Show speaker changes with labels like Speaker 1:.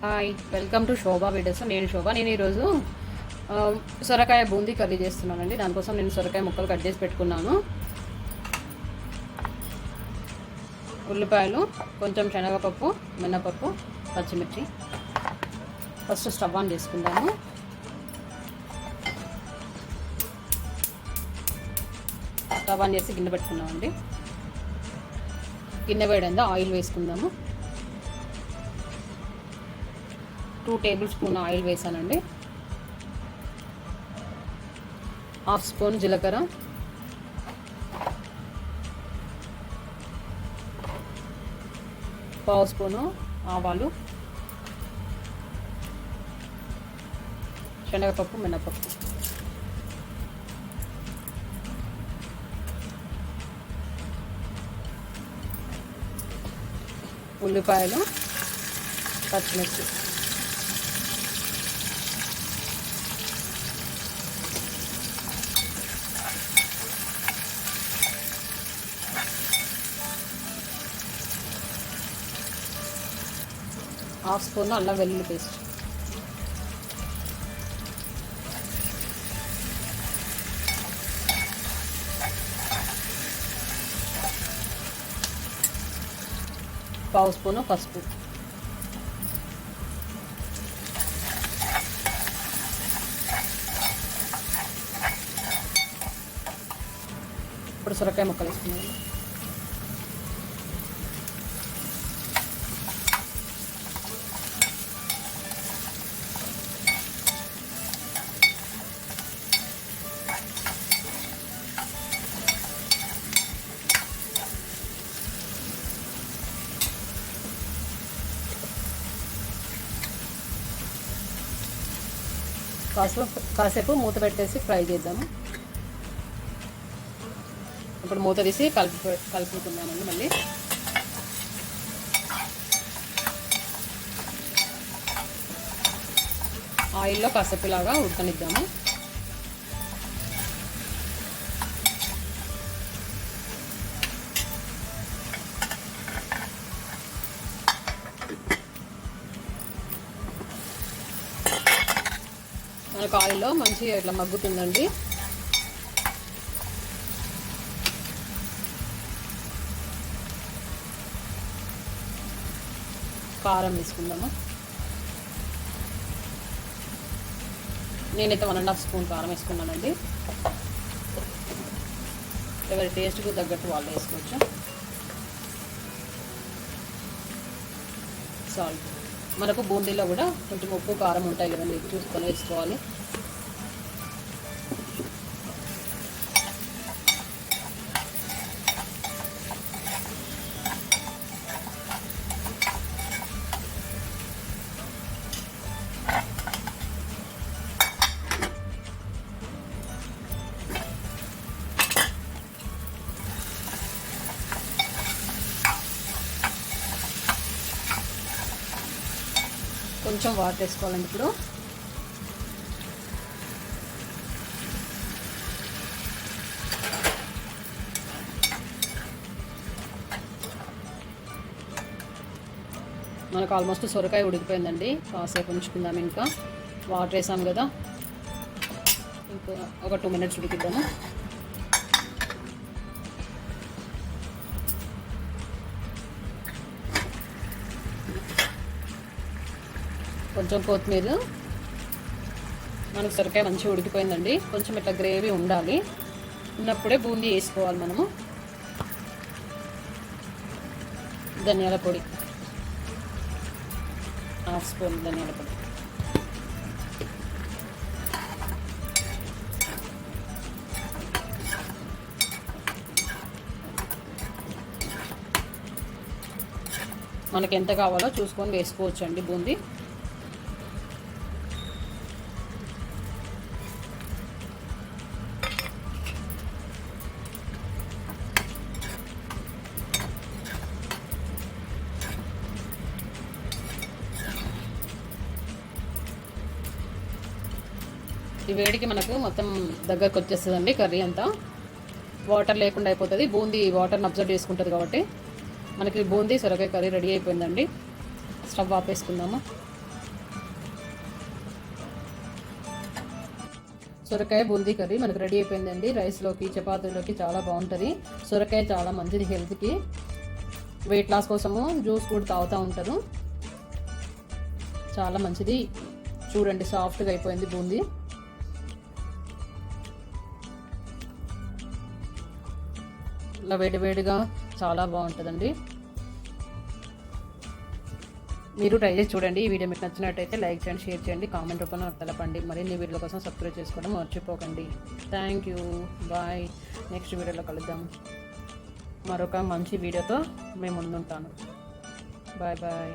Speaker 1: Hi welcome to Shobha videos. నేను శోభా. నేను ఈరోజు సొరకాయ బూందీ కర్రీ చేస్తున్నానండి. దానికోసం నేను సొరకాయ ముక్కలు కట్ చేసి పెట్టుకున్నాను. ఉల్లిపాయలు కొంచెం శనగపప్పు మినపప్పు పచ్చిమిర్చి. ఫస్ట్ స్టవ్ ఆన్ చేసుకుందాము. స్టవ్ ఆన్ చేసి గిన్నె పెట్టుకున్నామండి. గిన్నె వేడిందా? ఆయిల్ వేసుకుందాము. టూ టేబుల్ స్పూన్ ఆయిల్ వేసానండి. హాఫ్ స్పూన్ జీలకర్ర. పావు స్పూను ఆవాలు. శనగపప్పు మినపప్పు. ఉల్లిపాయలు పచ్చిమిర్చి. హాఫ్ స్పూన్ అల్లం వెల్లుల్లి పేస్ట్. పావు స్పూను పసుపు. ఇప్పుడు సొరకాయ ముక్కలు వేసుకున్నాను కాసేపు కాసేపు మూత పెట్టేసి ఫ్రై చేద్దాము. ఇప్పుడు మూత తీసి కలుపు కలుపుకున్నానండి మళ్ళీ. ఆయిల్లో కాసేపు లాగా ఉడకనిద్దాము. మనకు ఆయిల్లో మంచిగా ఇట్లా మగ్గుతుందండి. కారం వేసుకుందాము నేనైతే వన్ అండ్ హాఫ్ స్పూన్ కారం వేసుకున్నానండి. ఎవరి టేస్ట్కు తగ్గట్టు వాళ్ళు వేసుకోవచ్చు. సాల్ట్ మనకు బూందీలో కూడా కొంచెం ఉప్పు కారం ఉంటాయి కదండి. చూసుకొని వేసుకోవాలి. కొంచెం వాటర్ వేసుకోవాలండి ఇప్పుడు. మనకు ఆల్మోస్ట్ సొరకాయ ఉడికిపోయిందండి. కాసేపు ఉంచుకుందాం ఇంకా. వాటర్ వేసాం కదా. ఇంకా ఒక టూ మినిట్స్ ఉడికిద్దాము. కొంచెం కొత్తిమీర. మనకు సొరకాయ మంచిగా ఉడికిపోయిందండి. కొంచెం ఇట్లా గ్రేవీ ఉండాలి. ఉన్నప్పుడే బూందీ వేసుకోవాలి మనము. ధనియాల పొడి. హాఫ్ స్పూన్ ధనియాల పొడి. మనకి ఎంత కావాలో చూసుకొని వేసుకోవచ్చు అండి బూందీ. ఈ వేడికి మనకు మొత్తం దగ్గరకు వచ్చేస్తుందండి కర్రీ అంతా. వాటర్ లేకుండా అయిపోతుంది. బూందీ వాటర్ని అబ్జర్వ్ చేసుకుంటుంది కాబట్టి మనకి బూందీ సొరకాయ కర్రీ రెడీ అయిపోయిందండి. స్టవ్ ఆపేసుకుందాము. సొరకాయ బూందీ కర్రీ మనకు రెడీ అయిపోయిందండి. రైస్లోకి చపాతీలోకి చాలా బాగుంటుంది. సొరకాయ చాలా మంచిది హెల్త్కి వెయిట్ లాస్ కోసము జ్యూస్ కూడా తాగుతూ ఉంటారు. చాలా మంచిది. చూడండి సాఫ్ట్గా అయిపోయింది బూందీ. ఇలా వేడివేడిగా చాలా బాగుంటుందండి. మీరు ట్రై చేసి చూడండి. ఈ వీడియో మీకు నచ్చినట్టయితే లైక్ చేయండి షేర్ చేయండి కామెంట్ రూపంలో నాకు తెలపండి. మరిన్ని వీడియోల కోసం సబ్స్క్రైబ్ చేసుకోవడం మర్చిపోకండి. థ్యాంక్ యూ బాయ్ నెక్స్ట్ వీడియోలో కలుద్దాం. మరొక మంచి వీడియోతో మేము ముందుంటాను. Bye bye